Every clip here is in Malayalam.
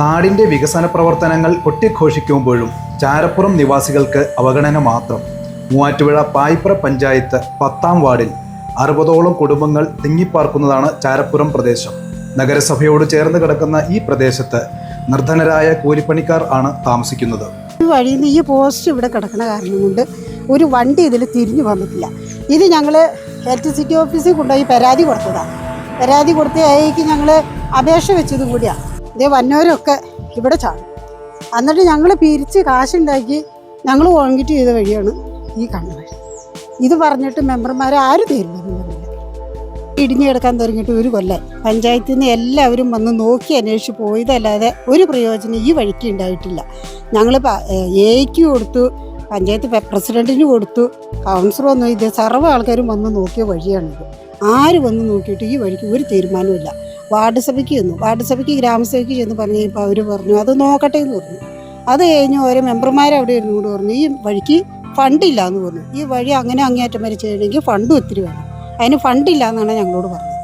നാടിന്റെ വികസന പ്രവർത്തനങ്ങൾ കൊട്ടിഘോഷിക്കുമ്പോഴും ചാരപ്പുറം നിവാസികൾക്ക് അവഗണന മാത്രം. മൂവാറ്റുപുഴ പായിപ്ര പഞ്ചായത്ത് പത്താം വാർഡിൽ അറുപതോളം കുടുംബങ്ങൾ തിങ്ങിപ്പാർക്കുന്നതാണ് ചാരപ്പുറം പ്രദേശം. നഗരസഭയോട് ചേർന്ന് കിടക്കുന്ന ഈ പ്രദേശത്ത് നിർധനരായ കൂലിപ്പണിക്കാർ ആണ് താമസിക്കുന്നത്. വഴിയിൽ നിന്ന് ഈ പോസ്റ്റ് ഇവിടെ കിടക്കുന്ന കാരണം കൊണ്ട് ഒരു വണ്ടി ഇതിൽ തിരിഞ്ഞു വന്നിട്ടില്ല. ഇത് ഞങ്ങൾ ഇലക്ട്രിസിറ്റി ഓഫീസിൽ കൊണ്ടുപോയി പരാതി കൊടുത്തതാണ്. പരാതി കൊടുത്ത ഞങ്ങൾ അപേക്ഷ വെച്ചത് കൂടിയാണ്. ഇതേ വന്നവരൊക്കെ ഇവിടെ ചാടും. എന്നിട്ട് ഞങ്ങൾ പിരിച്ച് കാശുണ്ടാക്കി ഞങ്ങൾ വാങ്ങിയിട്ട് ചെയ്ത വഴിയാണ് ഈ കണ്ണ ഇത് പറഞ്ഞിട്ട് മെമ്പർമാരെ ആരും തരില്ല ഇടിഞ്ഞു കിടക്കാൻ തുടങ്ങിയിട്ട് ഒരു കൊല്ലം. പഞ്ചായത്തിൽ നിന്ന് എല്ലാവരും വന്ന് നോക്കി അന്വേഷിച്ച് പോയതല്ലാതെ ഒരു പ്രയോജനം ഈ വഴിക്ക് ഉണ്ടായിട്ടില്ല. ഞങ്ങൾ എയ്ക്ക് കൊടുത്തു പഞ്ചായത്ത് പ്രസിഡന്റിന് കൊടുത്തു കൗൺസിലർ വന്നു ഇത് സർവ ആൾക്കാരും വന്ന് നോക്കിയ വഴിയാണിത്. ആര് വന്ന് നോക്കിയിട്ട് ഈ വഴിക്ക് ഒരു തീരുമാനമില്ല വാർഡ് സഭയ്ക്ക് ചെന്നു. വാർഡ് സഭയ്ക്ക് ഗ്രാമസഭയ്ക്ക് ചെന്ന് പറഞ്ഞു കഴിഞ്ഞപ്പോൾ അവർ പറഞ്ഞു അത് നോക്കട്ടെ എന്ന് പറഞ്ഞു. അത് കഴിഞ്ഞ് ഓരോ മെമ്പർമാർ അവിടെ ഇരുന്നുകൊണ്ട് പറഞ്ഞു ഈ വഴിക്ക് ഫണ്ടില്ല എന്ന് പറഞ്ഞു. ഈ വഴി അങ്ങനെ അങ്ങേയറ്റം വരെ ചെയ്യണമെങ്കിൽ ഫണ്ടും ഒത്തിരി വേണം. അതിന് ഫണ്ടില്ല എന്നാണ് ഞങ്ങളോട് പറഞ്ഞത്.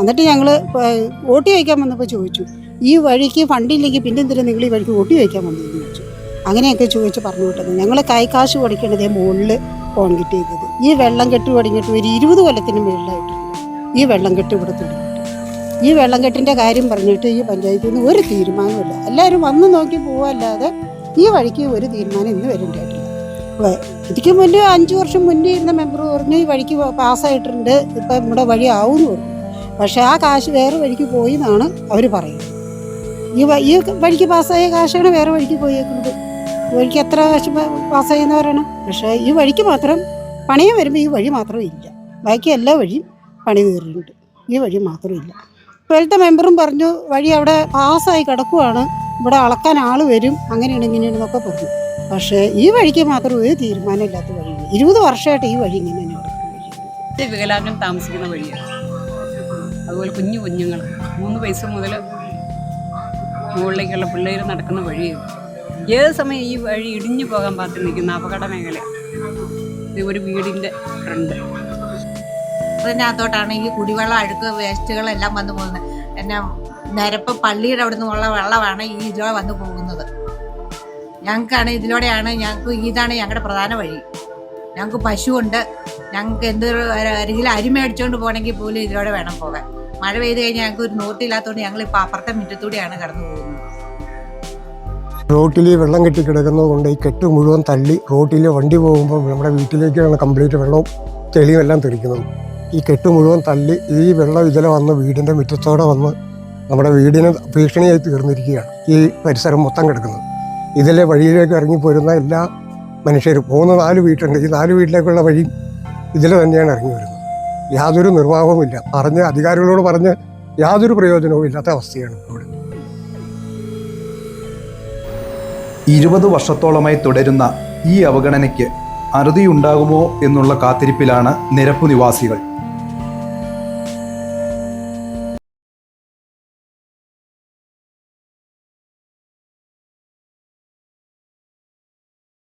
എന്നിട്ട് ഞങ്ങൾ വോട്ട് ചോദിക്കാൻ വന്നപ്പോൾ ചോദിച്ചു. ഈ വഴിക്ക് ഫണ്ടില്ലെങ്കിൽ പിന്നെ എന്തിനാ നിങ്ങൾ ഈ വഴിക്ക് വോട്ട് ചോദിക്കാൻ വന്നതെന്ന് ചോദിച്ചു. അങ്ങനെയൊക്കെ ചോദിച്ച് പറഞ്ഞു വിട്ടത്. ഞങ്ങൾ കൈക്കാശ് പഠിക്കേണ്ടത് മുകളിൽ കോൺക്രീറ്റ് ചെയ്തത്. ഈ വെള്ളം കെട്ട് തുടങ്ങിയിട്ട് ഒരു ഇരുപത് കൊല്ലത്തിന് മുകളിലായിട്ടുണ്ട്. ഈ വെള്ളം കെട്ട് ഇവിടെ തുടങ്ങിയിട്ട് ഈ വെള്ളംകെട്ടിന്റെ കാര്യം പറഞ്ഞിട്ട് ഈ പഞ്ചായത്തിൽ നിന്ന് ഒരു തീരുമാനമില്ല എല്ലാവരും വന്ന് നോക്കി പോവല്ലാതെ ഈ വഴിക്ക് ഒരു തീരുമാനം ഇന്ന് വരേണ്ടതായിട്ടില്ല. ഇതിക്ക് മുന്നേ അഞ്ച് വർഷം മുന്നേ ഇരുന്ന മെമ്പർ പറഞ്ഞു ഈ വഴിക്ക് പാസ്സായിട്ടുണ്ട് ഇപ്പം നമ്മുടെ വഴി ആവുമെന്ന് പറഞ്ഞു. പക്ഷേ ആ കാശ് വേറെ വഴിക്ക് പോയി എന്നാണ് അവർ പറയുന്നത്. ഈ ഈ വഴിക്ക് പാസ്സായ കാശാണ് വേറെ വഴിക്ക് പോയേക്കുന്നത്. വഴിക്ക് എത്ര കാശ് പാസ്സായെന്ന് പറയണം പക്ഷേ ഈ വഴിക്ക് മാത്രം പണിയും വരുമ്പോൾ ഈ വഴി മാത്രം ഇല്ല ബാക്കി എല്ലാ വഴിയും പണി തീർന്നിട്ടുണ്ട്. ഈ വഴി മാത്രം ഇപ്പോഴത്തെ മെമ്പറും പറഞ്ഞു വഴി അവിടെ പാസ്സായി കിടക്കുവാണ്. ഇവിടെ അളക്കാൻ ആൾ വരും. അങ്ങനെയാണ് ഇങ്ങനെയാണെന്നൊക്കെ പറഞ്ഞു. പക്ഷേ ഈ വഴിക്ക് മാത്രം ഒരു തീരുമാനമില്ലാത്ത വഴിയാണ്. ഇരുപത് വർഷമായിട്ട് ഈ വഴി ഇങ്ങനെ വികലാംഗം താമസിക്കുന്ന വഴിയാണ്. അതുപോലെ കുഞ്ഞു കുഞ്ഞുങ്ങൾ. മൂന്ന് വയസ്സ് മുതൽ മുകളിലേക്കുള്ള പിള്ളേർ നടക്കുന്ന വഴിയാണ് ഏത് സമയം ഈ വഴി ഇടിഞ്ഞു പോകാൻ പാത്രം നിൽക്കുന്ന അപകട മേഖല. ഒരു വീടിന്റെ ഫ്രണ്ട്. അതിനകത്തോട്ടാണ് ഈ കുടിവെള്ളം അഴുക്ക് വേസ്റ്റുകളെല്ലാം വന്നു പോകുന്നത്. എന്നെ നിരപ്പ് പള്ളിയുടെ അവിടെ നിന്നുള്ള വെള്ളമാണ് ഈ ഇതിലൂടെ വന്നു പോകുന്നത്. ഞങ്ങൾക്കാണ് ഇതിലൂടെയാണ് ഞങ്ങൾക്ക് ഇതാണ് ഞങ്ങളുടെ പ്രധാന വഴി. ഞങ്ങൾക്ക് പശുവുണ്ട്. ഞങ്ങൾക്ക് എന്ത് അരികിൽ അരി മേടിച്ചുകൊണ്ട് പോകണമെങ്കിൽ പോലും ഇതിലൂടെ വേണം പോകാൻ. മഴ പെയ്ത് കഴിഞ്ഞാൽ ഞങ്ങൾക്ക് ഒരു നോട്ടില്ലാത്തതുകൊണ്ട് ഞങ്ങൾ ഇപ്പോൾ അപ്പുറത്തെ മുറ്റത്തൂടെയാണ് കടന്നു പോകുന്നത്. റോട്ടിൽ വെള്ളം കെട്ടി കിടക്കുന്നത് കൊണ്ട് ഈ കെട്ട് മുഴുവൻ തള്ളി റോട്ടിൽ വണ്ടി പോകുമ്പോൾ നമ്മുടെ വീട്ടിലേക്കാണ് കംപ്ലീറ്റ് വെള്ളവും ചെളിയും എല്ലാം തെറിക്കുന്നത്. ഈ കെട്ട് മുഴുവൻ തള്ളി ഈ വെള്ളം ഇതിലെ വന്ന് വീടിന്റെ മുറ്റത്തോടെ വന്ന് നമ്മുടെ വീടിന് ഭീഷണിയായി തീർന്നിരിക്കുകയാണ് ഈ പരിസരം മൊത്തം കിടക്കുന്നത്. ഇതിലെ വഴിയിലേക്ക് ഇറങ്ങി ഇറങ്ങിപ്പോരുന്ന എല്ലാ മനുഷ്യരും മൂന്ന് നാല് വീട്ടുണ്ട് ഈ നാല് വീട്ടിലേക്കുള്ള വഴി ഇതിൽ തന്നെയാണ് ഇറങ്ങി വരുന്നത്. യാതൊരു നിർവാഹവുമില്ല പറഞ്ഞ് അധികാരികളോട് പറഞ്ഞ് യാതൊരു പ്രയോജനവും ഇല്ലാത്ത അവസ്ഥയാണ് ഇവിടെ. ഇരുപത് വർഷത്തോളമായി തുടരുന്ന ഈ അവഗണനയ്ക്ക് അറുതിയുണ്ടാകുമോ എന്നുള്ള കാത്തിരിപ്പിലാണ് നിരപ്പു നിവാസികൾ.